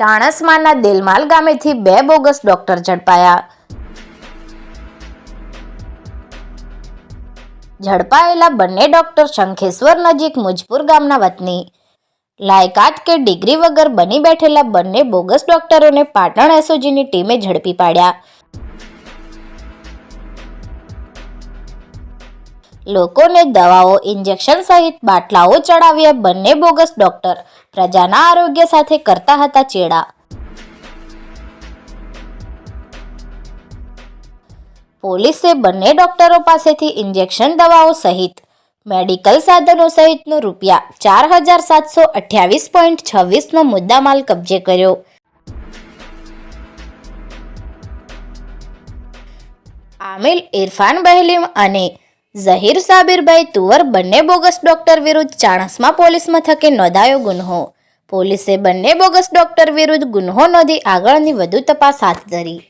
ચાણસમાના દેલમાલ ગામેથી બે bogus doctor ઝડપાયા. ઝડપાયેલા બંને ડોક્ટર શંખેશ્વર નજીક મુજપુર ગામના વતની. લાયકાત કે ડિગ્રી વગર બની બેઠેલા બંને બોગસ ડોક્ટરોને પાટણ એસઓજીની ટીમે ઝડપી પાડ્યા. લોકોને દવાઓ, ઇન્જેક્શન સહિત બાટલાઓ ચડાવ્યા બંને બોગસ ડોક્ટર પ્રજાના આરોગ્ય સાથે કરતા હતા ચેડા. પોલીસે બંને ડોક્ટરો પાસેથી ઇન્જેક્શન દવાઓ સહિત મેડિકલ સાધનો સહિતનો રૂપિયા ચાર હજાર સાતસો અઠ્યાવીસ પોઈન્ટ છવ્વીસનો મુદ્દામાલ કબજે કર્યો. આમિલ ઇરફાન બહેલીમ અને ઝહીર સાબિરભાઈ તુવર બંને બોગસ ડોક્ટર વિરુદ્ધ ચાણસમાં પોલીસ મથકે નોંધાયો ગુન્હો. પોલીસે બંને બોગસ ડોક્ટર વિરુદ્ધ ગુન્હો નોંધી આગળની વધુ તપાસ હાથ ધરી.